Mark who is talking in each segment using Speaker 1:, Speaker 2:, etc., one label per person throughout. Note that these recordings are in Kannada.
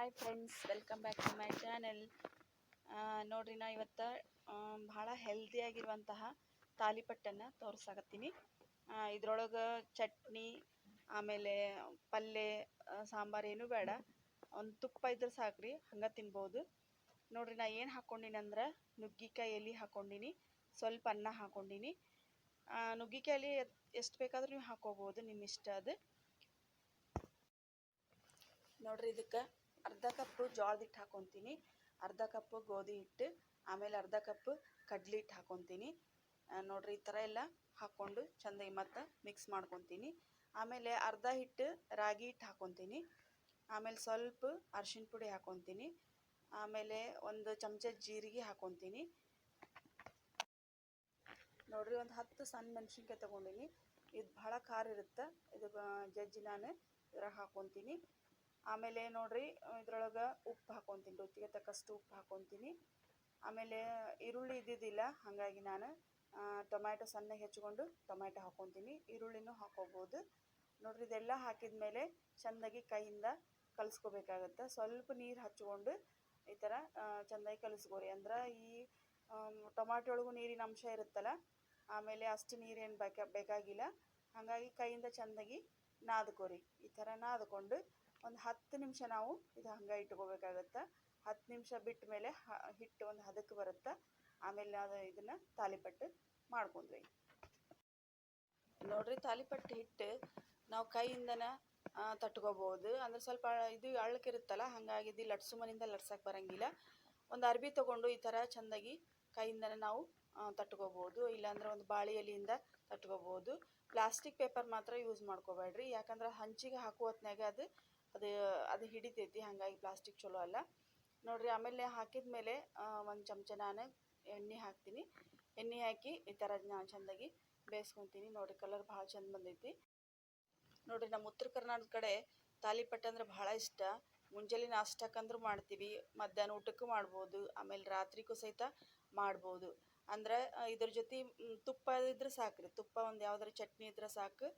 Speaker 1: Hi friends welcome back to my channel ನೋಡ್ರಿ ನಾ ಇವತ್ತು ಭಾಳ ಹೆಲ್ದಿಯಾಗಿರುವಂತಹ ತಾಲಿಪಟ್ಟನ್ನು ತೋರಿಸಾಕತ್ತೀನಿ. ಇದ್ರೊಳಗೆ ಚಟ್ನಿ, ಆಮೇಲೆ ಪಲ್ಯ ಸಾಂಬಾರು ಏನೂ ಬೇಡ. ಒಂದು ತುಪ್ಪ ಇದ್ರೆ ಸಾಕ್ರಿ, ಹಂಗೆ ತಿನ್ಬೋದು. ನೋಡ್ರಿ ನಾ ಏನು ಹಾಕ್ಕೊಂಡಿನಿ ಅಂದ್ರೆ, ನುಗ್ಗಿಕಾಯಿ ಎಲೆ ಹಾಕ್ಕೊಂಡಿನಿ ಸ್ವಲ್ಪ ಅನ್ನ ಹಾಕ್ಕೊಂಡಿನಿ ನುಗ್ಗಿಕಾಯಿ ಎಲೆ ಎಷ್ಟು ಬೇಕಾದರೂ ನೀವು ಹಾಕೋಬೋದು ನಿಮ್ಮ ಇಷ್ಟ ಅದು. ನೋಡ್ರಿ ಇದಕ್ಕೆ ಅರ್ಧ ಕಪ್ಪು ಜೋಳದ ಹಿಟ್ಟು ಹಾಕೊತೀನಿ. ಅರ್ಧ ಕಪ್ ಗೋಧಿ ಹಿಟ್ಟು, ಆಮೇಲೆ ಅರ್ಧ ಕಪ್ ಕಡ್ಲಿ ಹಿಟ್ಟು ಹಾಕೊತೀನಿ. ನೋಡ್ರಿ, ಈ ಥರ ಎಲ್ಲ ಹಾಕ್ಕೊಂಡು ಚೆಂದಾಗಿ ಮತ್ತು ಮಿಕ್ಸ್ ಮಾಡ್ಕೊತೀನಿ. ಆಮೇಲೆ ಅರ್ಧ ಹಿಟ್ಟು ರಾಗಿ ಹಿಟ್ಟು ಹಾಕ್ಕೊತೀನಿ ಆಮೇಲೆ ಸ್ವಲ್ಪ ಅರ್ಶಿಣ ಪುಡಿ ಹಾಕೊತೀನಿ. ಆಮೇಲೆ ಒಂದು ಚಮಚ ಜೀರಿಗೆ ಹಾಕೊತೀನಿ. ನೋಡ್ರಿ, ಒಂದು ಹತ್ತು ಸಣ್ಣ ಮೆಣಸಿನ್ಕಾಯಿ ತೊಗೊಂಡಿನಿ. ಇದು ಭಾಳ ಖಾರ ಇರುತ್ತೆ? ಇದು ಜಜ್ಜಿ ನಾನು ಇದ್ರಾಗ ಹಾಕ್ಕೊತೀನಿ ಆಮೇಲೆ ನೋಡ್ರಿ, ಇದ್ರೊಳಗೆ ಉಪ್ಪು ಹಾಕೊತೀನಿ ರುಚಿಗೆ ತಕ್ಕಷ್ಟು ಉಪ್ಪು ಹಾಕೊತೀನಿ. ಆಮೇಲೆ ಈರುಳ್ಳಿ ಇದ್ದಿದ್ದಿಲ್ಲ, ಹಾಗಾಗಿ ನಾನು ಟೊಮ್ಯಾಟೊ ಸಣ್ಣಗೆ ಹೆಚ್ಕೊಂಡು ಟೊಮ್ಯಾಟೊ ಹಾಕ್ಕೊತೀನಿ ಈರುಳ್ಳಿನೂ ಹಾಕ್ಕೋಬೋದು ನೋಡ್ರಿ, ಇದೆಲ್ಲ ಹಾಕಿದ ಮೇಲೆ ಚೆಂದಾಗಿ ಕೈಯಿಂದ ಕಲಿಸ್ಕೋಬೇಕಾಗತ್ತೆ. ಸ್ವಲ್ಪ ನೀರು ಹಚ್ಕೊಂಡು ಈ ಥರ ಚೆಂದಾಗಿ ಕಲಿಸ್ಕೋರಿ. ಅಂದ್ರೆ ಈ ಟೊಮ್ಯಾಟೊ ಒಳಗೂ ನೀರಿನ ಅಂಶ ಇರುತ್ತಲ್ಲ, ಆಮೇಲೆ ಅಷ್ಟು ನೀರೇನು ಬೇಕಾ, ಬೇಕಾಗಿಲ್ಲ. ಹಾಗಾಗಿ ಕೈಯಿಂದ ಚೆಂದಾಗಿ ನಾದ್ಕೋರಿ. ಈ ಥರ ನಾದ್ಕೊಂಡು ಒಂದು ಹತ್ತು ನಿಮಿಷ ನಾವು ಇದು ಹಂಗೆ ಇಟ್ಕೋಬೇಕಾಗತ್ತೆ? ಹತ್ತು ನಿಮಿಷ ಬಿಟ್ಟ ಮೇಲೆ ಹಿಟ್ಟು ಒಂದು ಹದಕ್ಕೆ ಬರುತ್ತೆ? ಆಮೇಲೆ ಅದು ಇದನ್ನು ತಾಲಿಪಟ್ಟು ಮಾಡ್ಕೊಂಡ್ವಿ. ನೋಡ್ರಿ, ತಾಲಿಪಟ್ಟು ಹಿಟ್ಟು ನಾವು ಕೈಯಿಂದನ ತಟ್ಕೋಬೋದು. ಅಂದ್ರೆ ಸ್ವಲ್ಪ ಇದು ಅಳ್ಳಕ್ಕಿರುತ್ತಲ್ಲ ಹಾಗಾಗಿ ಇದು ಲಟ್ಸು ಮನೆಯಿಂದ ಲಟ್ಸಕ್ಕೆ ಬರಂಗಿಲ್ಲ. ಒಂದು ಅರ್ಬಿ ತೊಗೊಂಡು ಈ ಥರ ಚೆಂದಾಗಿ ಕೈಯಿಂದನೇ ನಾವು ತಟ್ಕೋಬೋದು. ಇಲ್ಲಾಂದ್ರೆ ಒಂದು ಬಾಳೆ ಎಲೆಯಿಂದ ತಟ್ಕೋಬೋದು. ಪ್ಲಾಸ್ಟಿಕ್ ಪೇಪರ್ ಮಾತ್ರ ಯೂಸ್ ಮಾಡ್ಕೋಬೇಡ್ರಿ. ಯಾಕಂದ್ರೆ ಹಂಚಿಗೆ ಹಾಕುವ ಹೊತ್ನಾಗ ಅದು ಅದು ಅದು ಹಿಡಿತೈತಿ, ಹಾಗಾಗಿ ಪ್ಲಾಸ್ಟಿಕ್ ಚಲೋ ಅಲ್ಲ. ನೋಡಿರಿ, ಆಮೇಲೆ ಹಾಕಿದ ಮೇಲೆ ಒಂದು ಚಮಚ ನಾನು ಎಣ್ಣೆ ಹಾಕ್ತೀನಿ. ಎಣ್ಣೆ ಹಾಕಿ ಈ ಥರ ನಾನು ಚಂದಾಗಿ ಬೇಯಿಸ್ಕೊತೀನಿ. ನೋಡಿರಿ ಕಲರ್ ಭಾಳ ಚಂದ ಬಂದೈತಿ. ನೋಡಿರಿ ನಮ್ಮ ಉತ್ತರ ಕರ್ನಾಟಕದ ಕಡೆ ತಾಲಿಪಟ್ಟು ಅಂದ್ರೆ ಭಾಳ ಇಷ್ಟ. ಮುಂಜಾನೆ ನಾಷ್ಟಕ್ಕಂದ್ರೂ ಮಾಡ್ತೀವಿ, ಮಧ್ಯಾಹ್ನ ಊಟಕ್ಕೂ ಮಾಡ್ಬೋದು, ಆಮೇಲೆ ರಾತ್ರಿಗೂ ಸಹಿತ ಮಾಡ್ಬೋದು. ಅಂದ್ರೆ ಇದ್ರ ಜೊತೆ ತುಪ್ಪ ಇದ್ರೆ ಸಾಕ್ರಿ. ತುಪ್ಪ ಒಂದು ಯಾವ್ದಾರು ಚಟ್ನಿ ಇದ್ರೆ ಸಾಕು.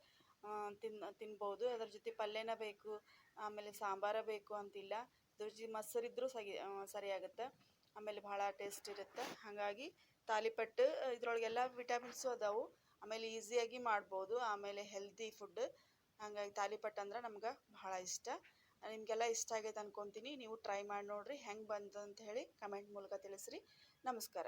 Speaker 1: ತಿನ್, ತಿನ್ಬೋದು. ಅದ್ರ ಜೊತೆ ಪಲ್ಯನ ಬೇಕು, ಆಮೇಲೆ ಸಾಂಬಾರ ಬೇಕು ಅಂತಿಲ್ಲ. ಅದ್ರ ಜೊತೆ ಮೊಸರು ಇದ್ದರೂ ಸರಿ ಸರಿಯಾಗುತ್ತೆ. ಆಮೇಲೆ ಭಾಳ ಟೇಸ್ಟ್ ಇರುತ್ತೆ. ಹಾಗಾಗಿ ತಾಲಿಪಟ್ಟು, ಇದ್ರೊಳಗೆಲ್ಲ ವಿಟಮಿನ್ಸು ಅದಾವು. ಆಮೇಲೆ ಈಸಿಯಾಗಿ ಮಾಡ್ಬೋದು. ಆಮೇಲೆ ಹೆಲ್ದಿ ಫುಡ್ ಹಾಗಾಗಿ ತಾಲಿಪಟ್ಟು ಅಂದ್ರೆ ನಮ್ಗೆ ಭಾಳ ಇಷ್ಟ. ನಿಮಗೆಲ್ಲ ಇಷ್ಟ ಆಗೈತೆ ಅನ್ಕೊತೀನಿ. ನೀವು ಟ್ರೈ ಮಾಡಿ ನೋಡಿರಿ. ಹೆಂಗೆ ಬಂತು ಹೇಳಿ ಕಮೆಂಟ್ ಮೂಲಕ ತಿಳಿಸ್ರಿ. ನಮಸ್ಕಾರ.